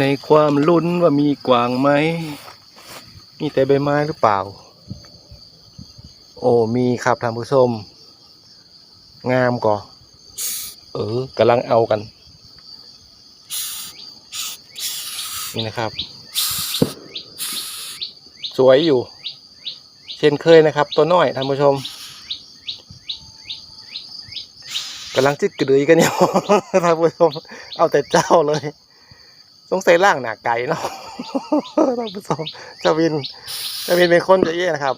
ในความลุ้นว่ามีกวางไหม มีแต่ใบไม้หรือเปล่า โอ้มีครับท่านผู้ชม งามก่อ เออกำลังเอากัน นี่นะครับ สวยอยู่ เช่นเคยนะครับ ตัวน้อยท่านผู้ชมกำลังจิกกระดือกันอยู่ท่านผู้ชม เอาแต่เจ้าเลย สงสัยล่างหนาไก่เนาะท่านผู้ชมจาวินจาวินเป็นคนจะเย่นะครับ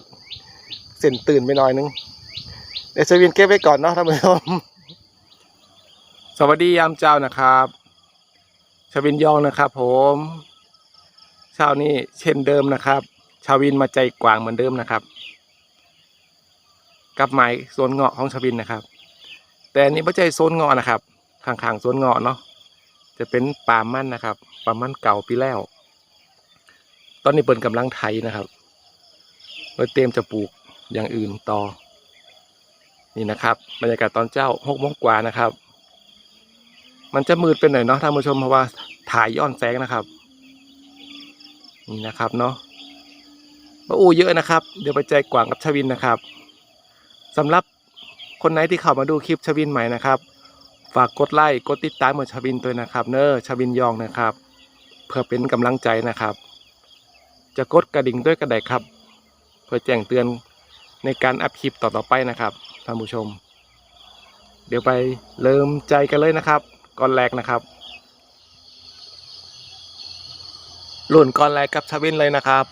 เส้นตื่นไปหน่อยนึง เดี๋ยวจาวินเก็บไว้ก่อนเนาะท่านผู้ชม สวัสดียามเจ้านะครับชาวินยองนะครับ ผมเช้านี้เช่นเดิมนะครับ ชาวินมาใจกว้างเหมือนเดิมนะครับ กับไม้โซนเงาะของชาวินนะครับ แต่อันนี้ไม่ใช่โซนเงาะนะครับข้างๆโซนเงาะเนาะ จะเป็นปาล์มมันนะครับปาล์มมันเก่าปีแล้ว ตอนนี้เปิดกำลังไถนะครับเพื่อเตรียมจะปลูกอย่างอื่นต่อ นี่นะครับบรรยากาศตอนเจ้าหกโมงกว่านะครับ มันจะมืดไปหน่อยเนาะท่านผู้ชมเพราะว่าถ่ายย้อนแสงนะครับ นี่นะครับเนาะมาอู้เยอะนะครับ เดี๋ยวไปใจกว่างกับชวินนะครับสำหรับคนไหนที่เข้ามาดูคลิปชวินใหม่นะครับ ฝากกดไลค์กดติดตามเหมือนชวินตัวนะครับเนอชวินยองนะครับ เพื่อเป็นกำลังใจนะครับ จะกดกระดิ่งด้วยกระไดครับ เพื่อแจ้งเตือนในการอัพคลิปต่อๆไปนะครับท่านผู้ชม เดี๋ยวไปเริ่มใจกันเลยนะครับก้อนแรกนะครับหล่นก้อนแรกกับชวินเลยนะครับ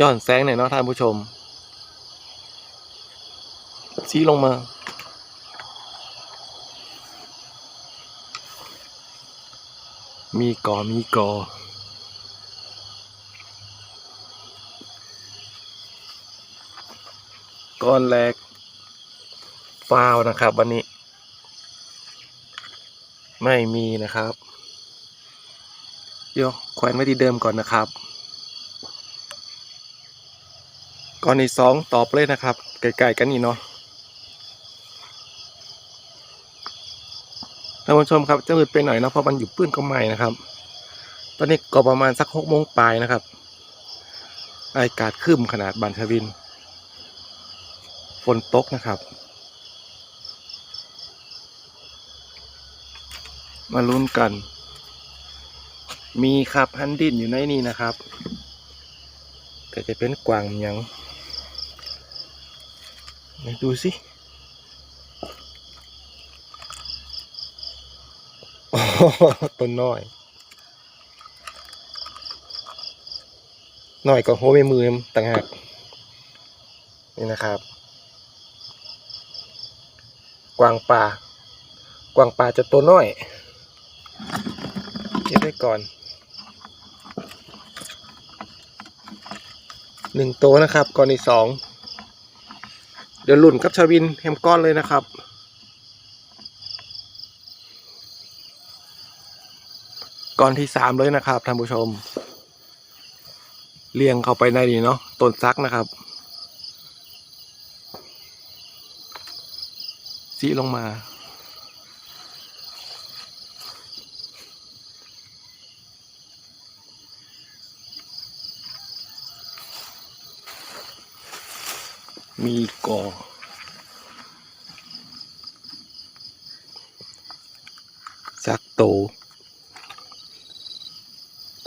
ย้อนแสงหน่อยเนาะท่านผู้ชม ชี้ลงมา มีกอมีกอก้อนแรกฟาวนะครับ วันนี้ ไม่มีนะครับ เดี๋ยวแขวนไว้ที่เดิมก่อนนะครับ ก้อนที่สองตอบเลยนะครับไกลๆกันนี่เนาะ ท่านผู้ชมครับจะมืดไปหน่อยนะเพราะมันอยู่ปื้นก็ไม่นะครับ ตอนนี้ก็ประมาณสักหกโมงปลายนะครับ อากาศครึ้มขนาดบานชวิน ฝนตกนะครับ มาลุ้นกัน มีครับฮันดินอยู่ในนี้นะครับแต่จะเป็นกวางยังไหนดูสิ อ๋อ ต้นน้อยน้อยก็โหไม่มือต่างหากนี่นะครับ กวางป่า กวางป่าจะตัวน้อยเก็บไว้ก่อนหนึ่งตัวนะครับ ก่อนอีกสองเดี๋ยวหลุ่นกับชาวินแฮมก้อนเลยนะครับ ก้อนที่สามเลยนะครับท่านผู้ชมเรียงเข้าไปในนี้เนาะต้นซักนะครับซีลงมา มีกอจักโต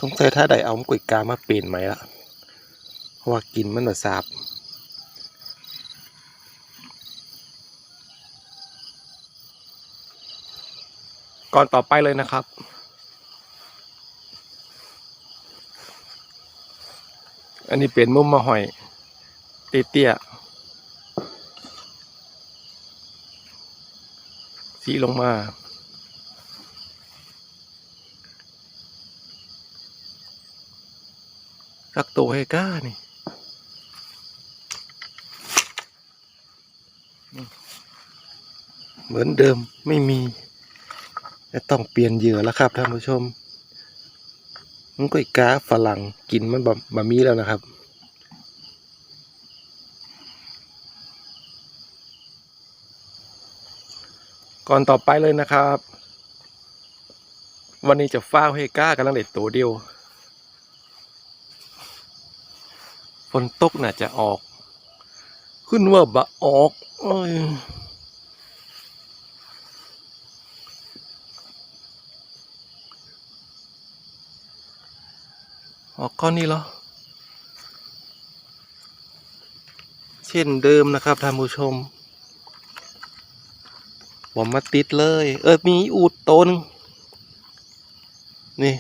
สงสัยถ้าได้เอามกรูดกามาเปลี่ยนไหมล่ะ เพราะว่ากินมันแบบสาบก่อนต่อไปเลยนะครับ อันนี้เป็นมุมมาหอยเตี้ยๆสีลงมา สักตัวให้กล้านี่เหมือนเดิมไม่มีจะต้องเปลี่ยนเหยื่อแล้วครับท่านผู้ชมมันก็อีกาฝรั่งกินมันบะมีแล้วนะครับก่อนต่อไปเลยนะครับ วันนี้จะฟ้าวเฮก้ากำลังเด็ดตัวเดียว ฝนตกน่าจะออก ขึ้นว่าบะออกอยออกก้อนนี้เหรอ เช่นเดิมนะครับท่านผู้ชม ผมมาติดเลย เออมีอูดตนงนี่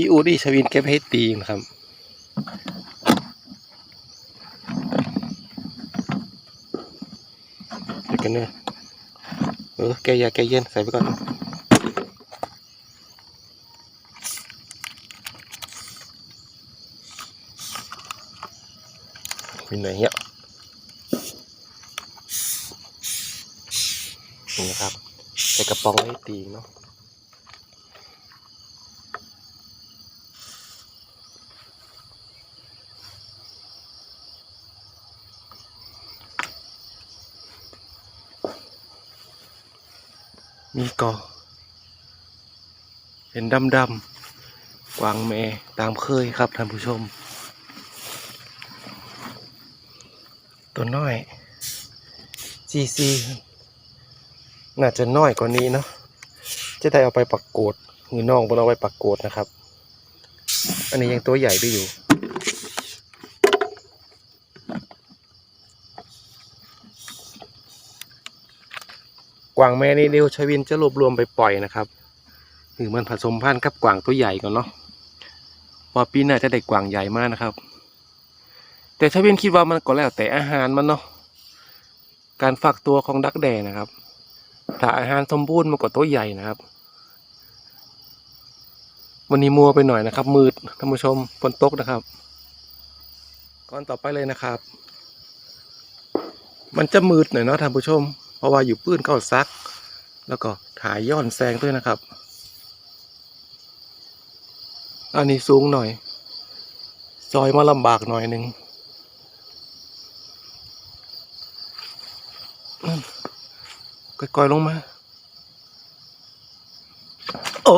อีอูดอีชวินเก็บให้ตีนะครับเดี๋ยวกันเนอะเออแกยาแกเย็นใส่ไปก่อนมีไหนเงี้ยนี่นะครับใส่กระป๋องให้ตีเนาะ มีกอเห็นดำดำๆกวางแม่ตามเคยครับท่านผู้ชม ตัวน้อย GC น่าจะน้อยกว่านี้เนาะจะได้เอาไปปักโกดหรือน้องบนเอาไปปักโกดนะครับ อันนี้ยังตัวใหญ่ด้วยอยู่ กวางแม่นี่เดียวชวินจะรวบรวมไปปล่อยนะครับหรือมันผสมพันธุ์กับกวางตัวใหญ่ก่อนเนาะพอปีหน้าจะได้กวางใหญ่มากนะครับ แต่ชวินคิดว่ามันก็แล้วแต่อาหารมันเนาะการฝักตัวของดักแด่นะครับ ถ้าอาหารสมบูรณ์มันก็ตัวใหญ่นะครับ วันนี้มัวไปหน่อยนะครับ มืดท่านผู้ชมฝนตกนะครับก่อนต่อไปเลยนะครับ มันจะมืดหน่อยเนาะท่านผู้ชม เพราะว่าอยู่ปื้นเข้าซัก แล้วก็ถ่ายย้อนแสงด้วยนะครับ อันนี้สูงหน่อย ซอยมาลำบากหน่อยหนึ่งก่อยๆลงมา โอ้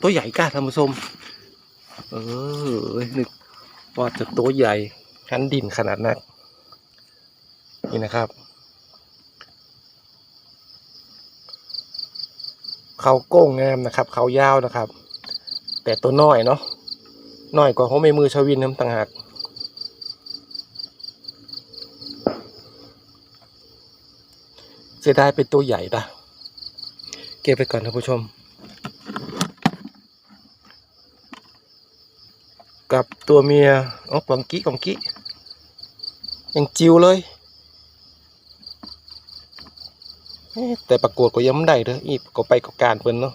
ตัวใหญ่กล้าท่านผู้ชมเออนึกว่าจะตัวใหญ่ชั้นดินขนาดนั้นนี่นะครับ เขาโก้งงามนะครับ เขายาวนะครับ แต่ตัวน้อยเนาะน้อยกว่าเขาไม่มือชวินน้ำต่างหากเสียดายเป็นตัวใหญ่ปะเก็บไปก่อนท่านผู้ชม กับตัวเมียอ๋อกวางกี้กวางกี้ยังจิวเลยเอ๊ะ แต่ประกวดก็ยังไม่ได้เด้ออีกก็ไปกับการเพิ่นเนาะ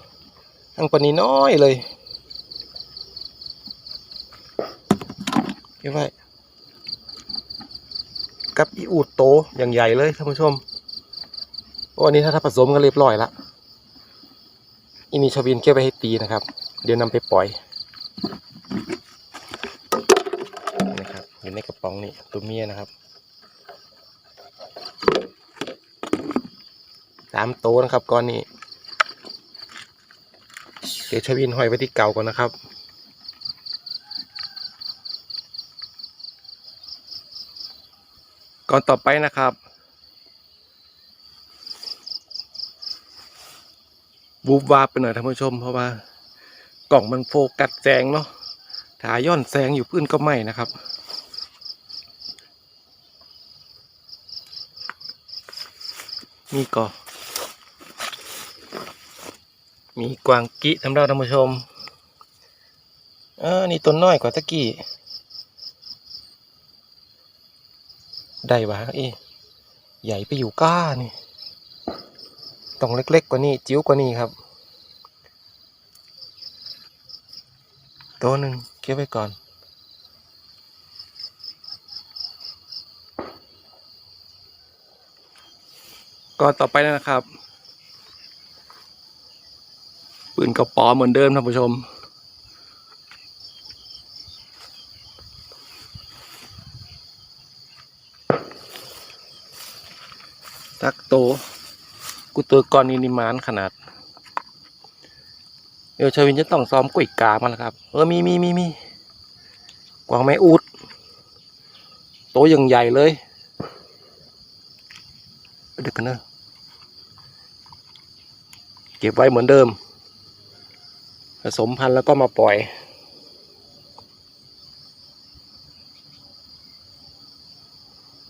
อังปนนี้น้อยเลยเก็บไว้กับอีอูดโตอย่างใหญ่เลยท่านผู้ชมวันนี้ถ้าถ้าผสมกันเรียบร้อยละอินิชวินเก็บไว้ให้ตีนะครับ เดี๋ยวนำไปปล่อยนะครับอยู่ในกระป๋องนี่ตัวเมียนะครับ สามโตวนะครับก้อนนี้เดี๋ยวชวินห้อยไว้ที่เก่าก่อนนะครับ ก่อนต่อไปนะครับวูบวาบไปหน่อยท่านผู้ชม เพราะว่ากล่องมันโฟกัสแสงเนาะถ่ายย้อนแสงอยู่พื้นก็ไม่นะครับมีก็ มีกวางกิทำเราท่านผู้ชมเออนี่ต้นน้อยกว่าตะกี้ ได้วะเอ้ใหญ่ไปอยู่ก้านี่ต้องเล็กๆกว่านี้ จิ๋วกว่านี้ครับ ตัวหนึ่งเก็บไว้ก่อนก่อนต่อไปนะครับ ปืนกระป๋อเหมือนเดิมท่านผู้ชม ตักโต กูตัวก่อนนี้นิมานขนาด เดี๋ยวชาวินจะต้องซ้อมกุ้ยกามันแล้วครับ เออ มีมีมีมีกวางแม่อูด โตอย่างใหญ่เลยเด็กกันเนอะเก็บไว้เหมือนเดิม ผสมพันธุ์แล้วก็มาปล่อย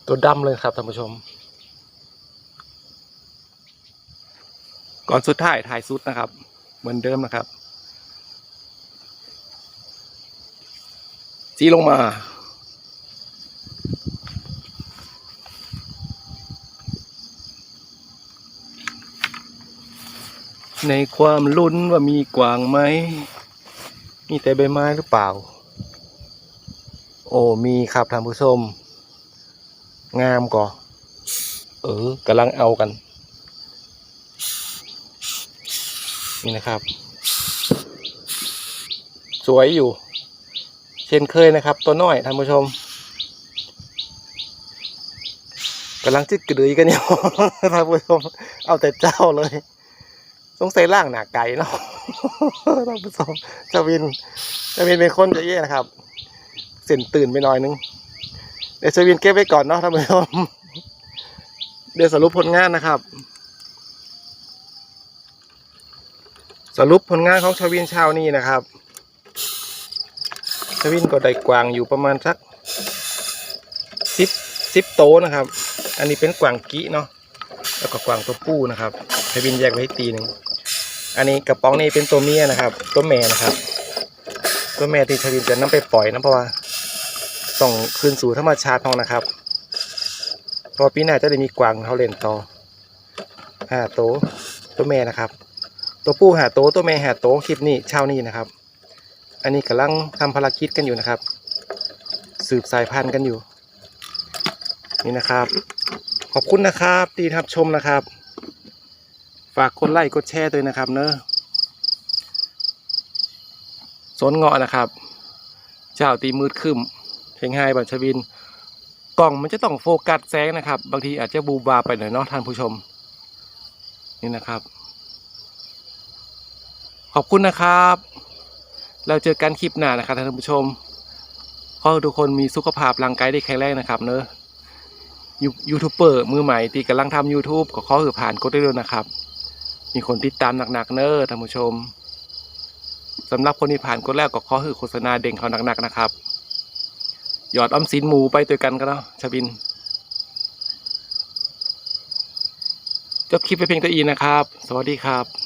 ตัวดำเลยครับท่านผู้ชม ก่อนสุดท้ายถ่ายสุดนะครับ เหมือนเดิมนะครับ สีลงมา ในความลุ้นว่ามีกวางไหม มีแต่ใบไม้หรือเปล่า โอ้มีครับท่านผู้ชม งามก่อ เออกำลังเอากัน นี่นะครับ สวยอยู่ เช่นเคยนะครับ ตัวน้อยท่านผู้ชมกำลังจิกกระดือยกันอยู่ท่านผู้ชม เอาแต่เจ้าเลย สงสัยล่างหนาไก่เนาะท่านผู้ชมจาวินจาวินเป็นคนจะเย่นะครับ เส้นตื่นไปหน่อยนึง เดี๋ยวจาวินเก็บไว้ก่อนเนาะท่านผู้ชมเดี๋ยวสรุปผลงานนะครับ สรุปผลงานของชาวินเช้านี้นะครับชาวินก็ได้กวางอยู่ประมาณสักสิบสิบโตนะครับ อันนี้เป็นกวางกี้เนาะแล้วก็กวางตัวผู้นะครับชาวินแยกไว้ให้ตีหนึ่ง อันนี้กระป๋องนี้เป็นตัวเมียนะครับ ตัวแม่นะครับ ตัวแม่ที่ชาวินจะนำไปปล่อยนะเพราะว่าต้องคืนสู่ธรรมชาติเขานะครับพอปีหน้าจะได้มีกวางเขาเล่นต่อหาโตตัวแม่นะครับ ตัวผู้หาโตตัวแม่หาโตคลิปนี้เช้านี้นะครับ อันนี้กำลังทำภารกิจกันอยู่นะครับ สืบสายพันธุ์กันอยู่ นี่นะครับ ขอบคุณนะครับที่รับชมนะครับ ฝากกดไลค์กดแชร์ด้วยนะครับ เนอะสนเงาะนะครับ เจ้าตีมืดขึ้นเพียงไห้บัญชวิน กล่องมันจะต้องโฟกัสแสงนะครับ บางทีอาจจะบูบาไปหน่อยเนาะท่านผู้ชม นี่นะครับ ขอบคุณนะครับ เราเจอกันคลิปหน้านะครับท่านผู้ชมขอให้ทุกคนมีสุขภาพร่างกายได้แข็งแรงนะครับ เนอะยูทูบเบอร์มือใหม่ที่กำลังทำ YouTube ก็ขอให้ผ่านกดได้เลยนะครับ มีคนติดตามหนักๆเนอะท่านผู้ชมสำหรับคนที่ผ่านคนแรกก็ขอคือโฆษณาเด้งเขาหนักๆนะครับ หยอดออมสินหมูไปตัวกันก็แล้วชบินจบคลิปไปเพียงตัวอีนะครับ สวัสดีครับ